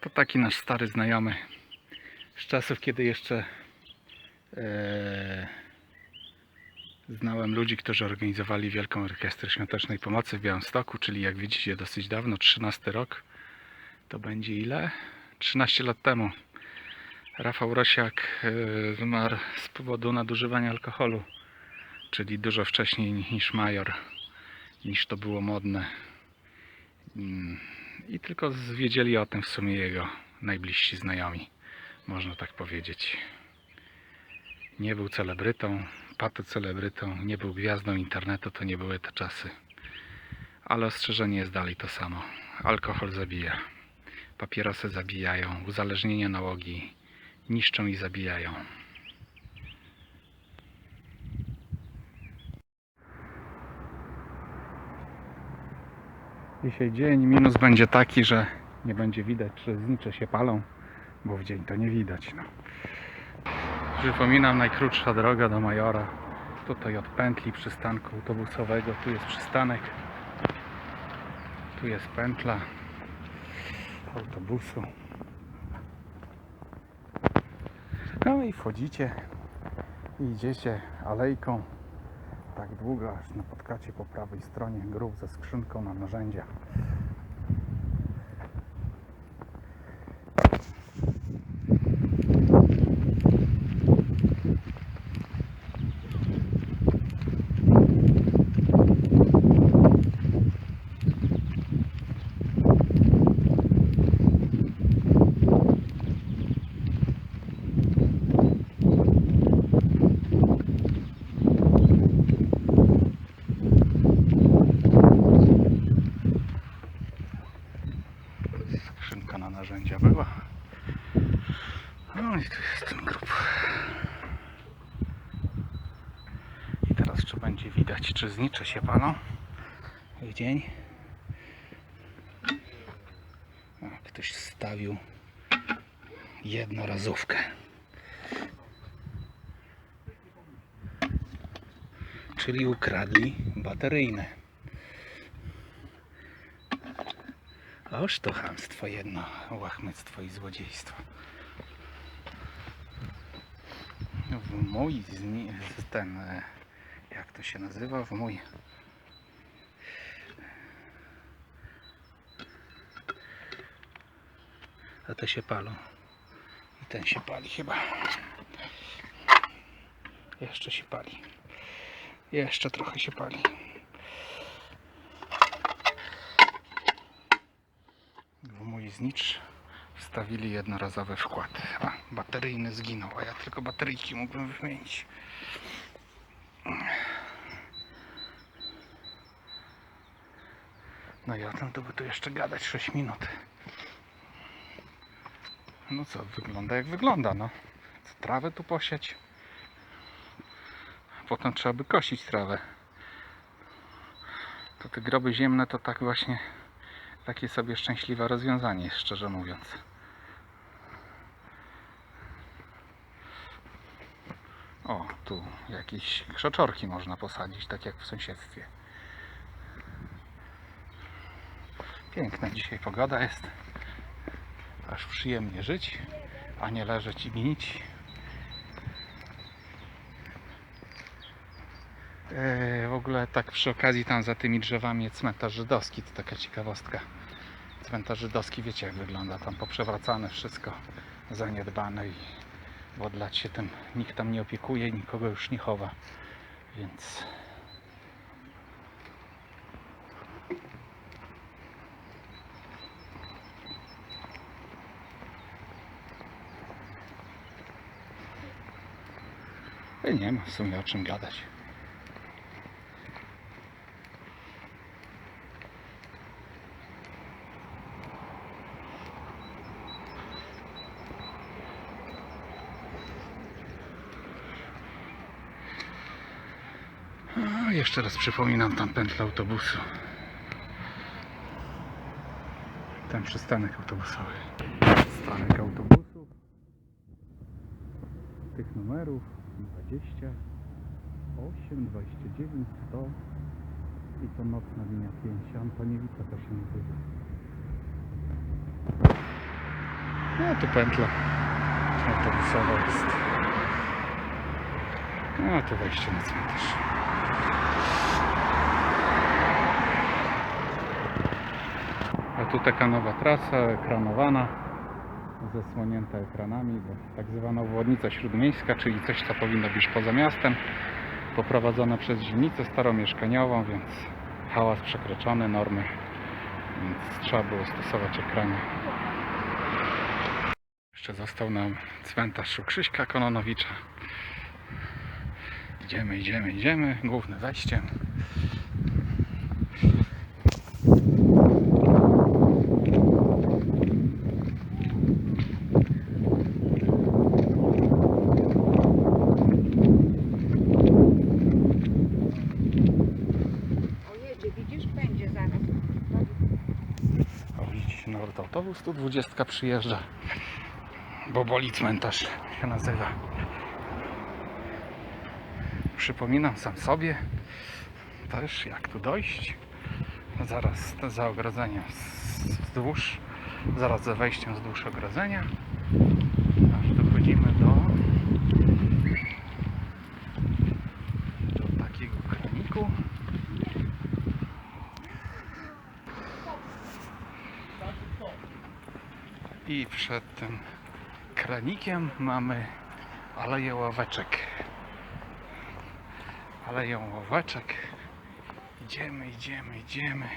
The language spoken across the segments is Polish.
To taki nasz stary znajomy z czasów, kiedy jeszcze e, znałem ludzi, którzy organizowali Wielką Orkiestrę Świątecznej Pomocy w Białymstoku, czyli jak widzicie dosyć dawno, 13 rok. To będzie ile? 13 lat temu. Rafał Rosiak e, zmarł z powodu nadużywania alkoholu, czyli dużo wcześniej niż major, niż to było modne. Mm, I tylko wiedzieli o tym w sumie jego najbliżsi znajomi, można tak powiedzieć. Nie był celebrytą, patocelebrytą, nie był gwiazdą internetu, to nie były te czasy. Ale ostrzeżenie jest dalej to samo. Alkohol zabija. Papierosy zabijają, uzależnienia nałogi niszczą i zabijają. Dzisiaj dzień minus będzie taki, że nie będzie widać, czy znicze się palą, bo w dzień to nie widać. No. Przypominam, najkrótsza droga do Majora. Tutaj od pętli przystanku autobusowego, tu jest przystanek. Tu jest pętla autobusu. No i wchodzicie i idziecie alejką tak długo, aż napotkacie po prawej stronie grób ze skrzynką na narzędzia. Skrzynka na narzędzia była. No i tu jest ten grób. I teraz czy będzie widać, czy znicze się palą w dzień. Ktoś stawił jednorazówkę. Czyli ukradli bateryjne. Oż to chamstwo jedno, łachmyctwo i złodziejstwo. W mój, ten, e, jak to się nazywa, w mój a te się palą i ten się pali chyba jeszcze się pali jeszcze trochę się pali mój znicz wstawili jednorazowy wkład. A, bateryjny zginął, a ja tylko bateryjki mógłbym wymienić. No i o tym to by tu jeszcze gadać 6 minut. No co, wygląda jak wygląda, no. Trawę tu posiać. Potem trzeba by kosić trawę. To te groby ziemne to tak właśnie takie sobie szczęśliwe rozwiązanie, szczerze mówiąc. O, tu jakieś krzaczorki można posadzić, tak jak w sąsiedztwie. Piękna dzisiaj pogoda jest. Aż przyjemnie żyć, a nie leżeć i gnić. Eee, w ogóle tak przy okazji tam za tymi drzewami jest cmentarz żydowski, to taka ciekawostka. Cmentarz żydowski, wiecie jak wygląda, tam poprzewracane wszystko, zaniedbane i od się tym nikt tam nie opiekuje nikogo już nie chowa, więc I nie ma w sumie o czym gadać. Jeszcze raz przypominam tam pętlę autobusu. Ten przystanek autobusowy. Przystanek autobusu. Tych numerów 28, 29, 100 i to nocna linia 5. Antoniowica to się nazywa. No tu pętla autobusowa jest. No tu wejście na cmentarz. A tu taka nowa trasa, ekranowana, zasłonięta ekranami, bo tak zwana obwodnica śródmiejska, czyli coś, co powinno być poza miastem, poprowadzone przez dzielnicę staromieszkaniową, więc hałas przekroczony, normy, więc trzeba było stosować ekrany. Jeszcze został nam cmentarz u Krzyśka Kononowicza. Idziemy, idziemy, idziemy. Główne wejście. O jedzie, widzisz, będzie zaraz. O, widzicie, nawet autobus tu 20 przyjeżdża. Bo boli cmentarz się nazywa. Przypominam sam sobie też jak tu dojść. Zaraz za ogrodzeniem wzdłuż, zaraz za wejściem wzdłuż ogrodzenia. Aż dochodzimy do do takiego kraniku. I przed tym kranikiem mamy aleję ławeczek. Aleję ławeczek. Idziemy, idziemy, idziemy.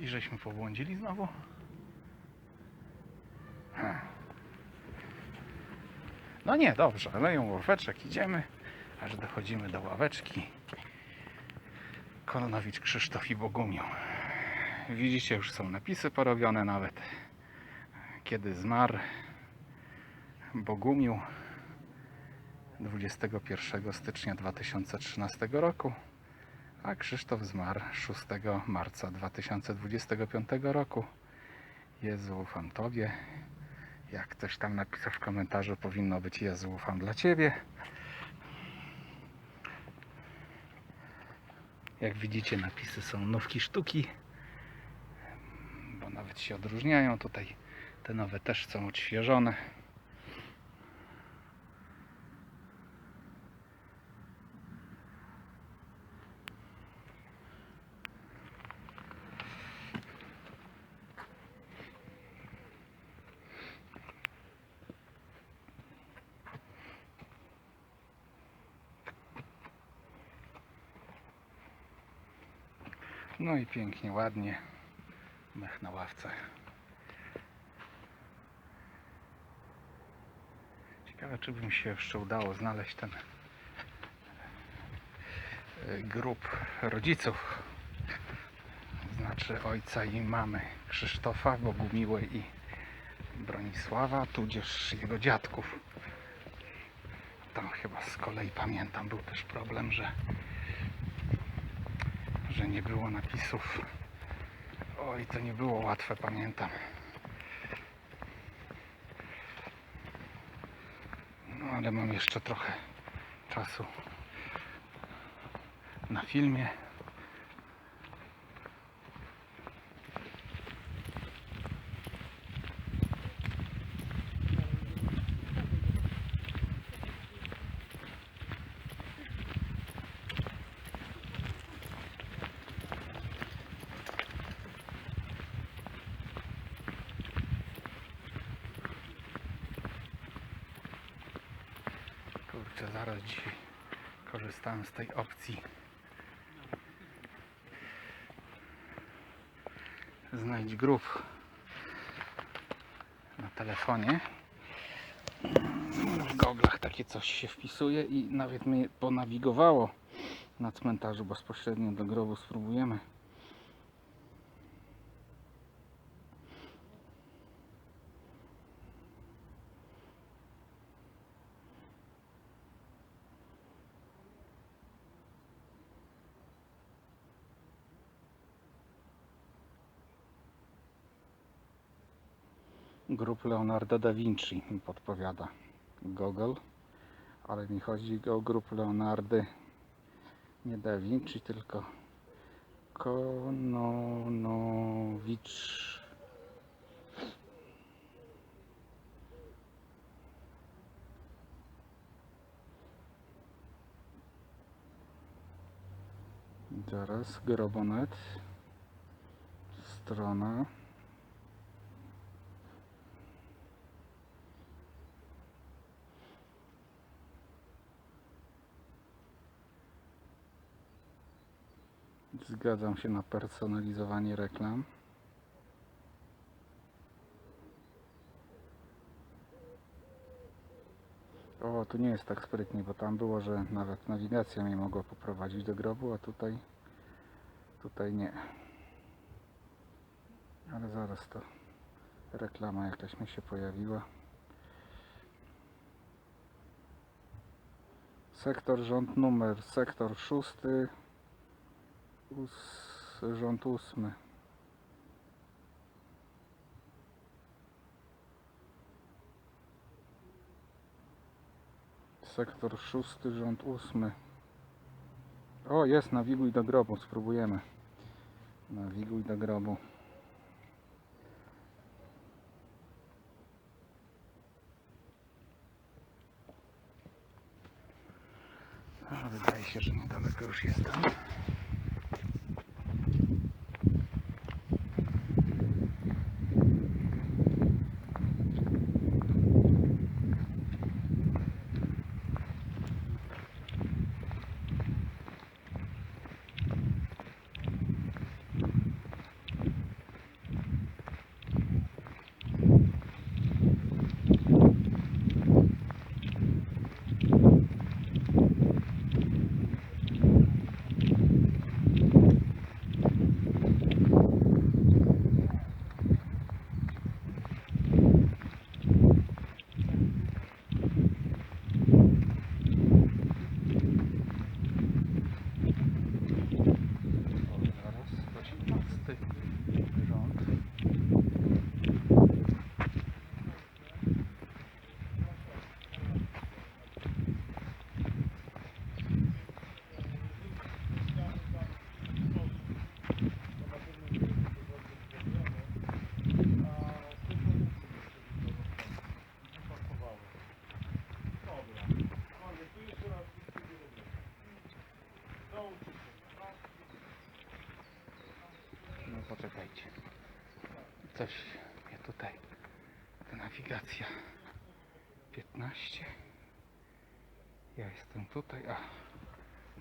I żeśmy pobłądzili znowu. Ha. No nie, dobrze, aleją ławeczek, idziemy aż dochodzimy do ławeczki. Kononowicz Krzysztof i Bogumił. Widzicie, już są napisy porobione nawet. Kiedy zmarł Bogumił 21 stycznia 2013 roku, a Krzysztof zmarł 6 marca 2025 roku. Jezu, ufam Tobie. Jak ktoś tam napisał w komentarzu, powinno być Jezu, ufam dla Ciebie. Jak widzicie, napisy są nówki sztuki, bo nawet się odróżniają. Tutaj te nowe też są odświeżone. No i pięknie, ładnie. Mech na ławce. Ciekawe, czy by mi się jeszcze udało znaleźć ten e, grób rodziców. Znaczy ojca i mamy Krzysztofa, Bogumiłej i Bronisława, tudzież jego dziadków. Tam chyba z kolei pamiętam, był też problem, że że nie było napisów. Oj, to nie było łatwe, pamiętam. No ale mam jeszcze trochę czasu na filmie. Kurczę, zaraz dzisiaj korzystałem z tej opcji. Znajdź grób na telefonie. W goglach takie coś się wpisuje i nawet mnie ponawigowało na cmentarzu bezpośrednio do grobu. Spróbujemy. Grób Leonardo da Vinci podpowiada Google, ale mi chodzi o grób Leonardy Nie Da Vinci, tylko Kononowicz. Zaraz, Grobonet. Strona. Zgadzam się na personalizowanie reklam. O, tu nie jest tak sprytnie, bo tam było, że nawet nawigacja mnie mogła poprowadzić do grobu, a tutaj tutaj nie. Ale zaraz to reklama jakaś mi się pojawiła. Sektor rząd numer, sektor szósty, rząd ósmy. Sektor szósty, rząd ósmy. O, jest, nawiguj do grobu, spróbujemy. Nawiguj do grobu. A, wydaje się, że niedaleko już jestem. O, zaraz, 18 rząd. No poczekajcie. Coś mnie tutaj. Ta nawigacja. 15. Ja jestem tutaj, a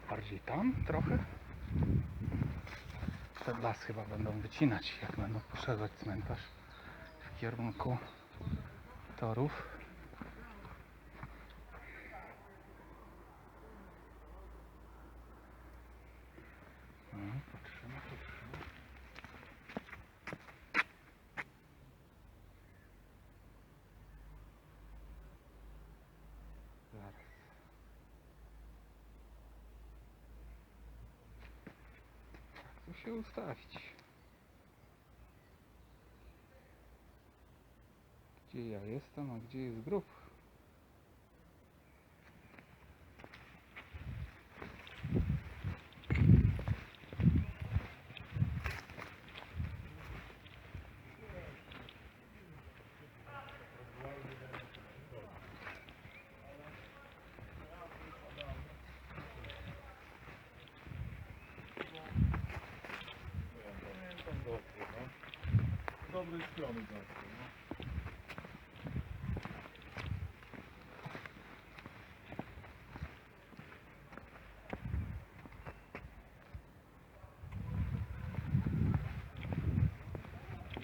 bardziej tam trochę. Ten las chyba będą wycinać, jak będą poszerzać cmentarz w kierunku torów. No, patrzymy, patrzymy. Zaraz. Jak tu się ustawić? Gdzie ja jestem, a gdzie jest grób? Z dobrej strony zawsze, no.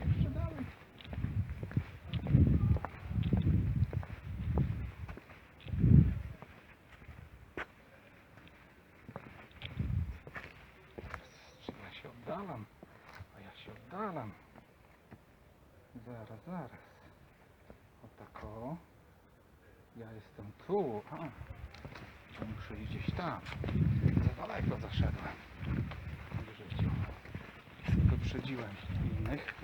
Jeszcze dalej. Czy ja się oddalam? A ja się oddalam. Zaraz. O tak o. Ja jestem tu. A. To muszę iść gdzieś tam. Za daleko zaszedłem. Życiu. Wyprzedziłem innych.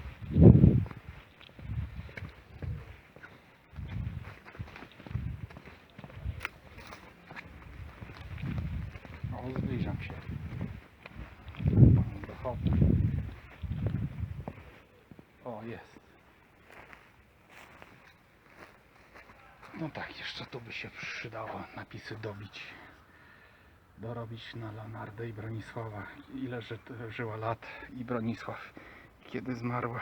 O, zbliżam się. O, jest. No tak, jeszcze tu by się przydało napisy dobić. Dorobić na Leonardo i Bronisława. Ile ży, żyła lat i Bronisław, kiedy zmarła.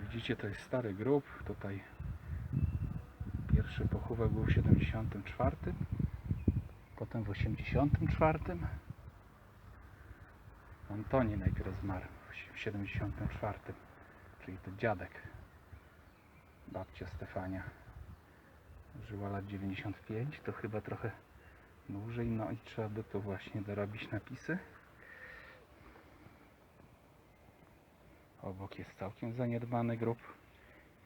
Widzicie, to jest stary grób. Tutaj pierwszy pochówek był w 74. Potem w 84. Antoni najpierw zmarł w 74. Czyli to dziadek. Babcia Stefania. Żyła lat 95. To chyba trochę dłużej. No i trzeba by tu właśnie dorobić napisy. Obok jest całkiem zaniedbany grób.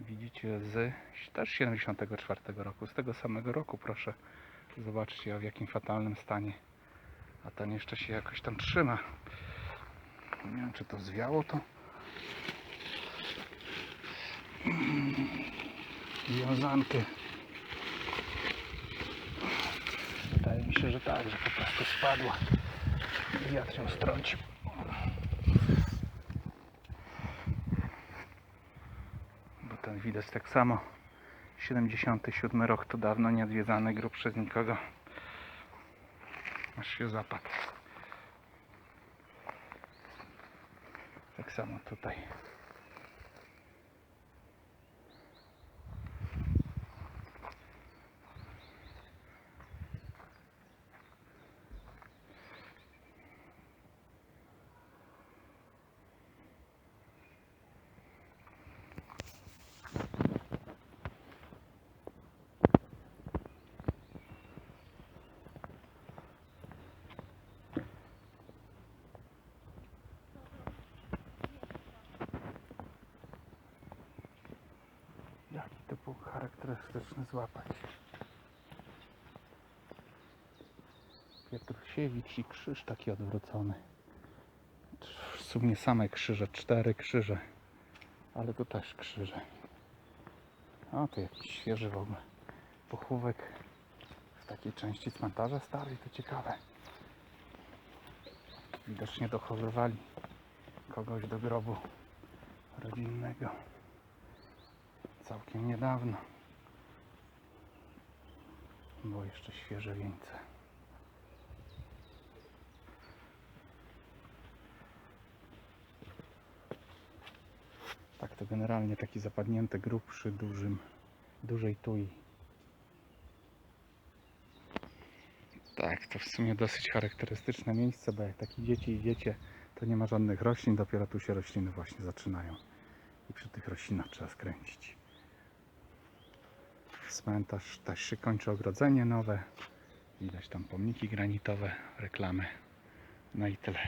Widzicie z też 74 roku. Z tego samego roku proszę. Zobaczcie w jakim fatalnym stanie. A ten jeszcze się jakoś tam trzyma. Nie wiem czy to zwiało to. Wiązankę. Wydaje mi się, że tak, że po prostu spadła. Wiatr ją strącił. Bo ten widać tak samo. 77 rok to dawno nieodwiedzany grób przez nikogo. Aż się zapadł. Tak samo tutaj. To był charakterystyczny złapać. Piotrusiewicz i krzyż taki odwrócony. W sumie same krzyże, cztery krzyże. Ale tu też krzyże. O, tu jakiś świeży w ogóle pochówek w takiej części cmentarza starej, to ciekawe. Widocznie dochowywali kogoś do grobu rodzinnego całkiem niedawno. Było jeszcze świeże wieńce. Tak to generalnie taki zapadnięty grób przy dużym, dużej tui. Tak, to w sumie dosyć charakterystyczne miejsce, bo jak takie dzieci idziecie, to nie ma żadnych roślin, dopiero tu się rośliny właśnie zaczynają. I przy tych roślinach trzeba skręcić. Cmentarz też się kończy ogrodzenie nowe. Widać tam pomniki granitowe, reklamy. No i tyle.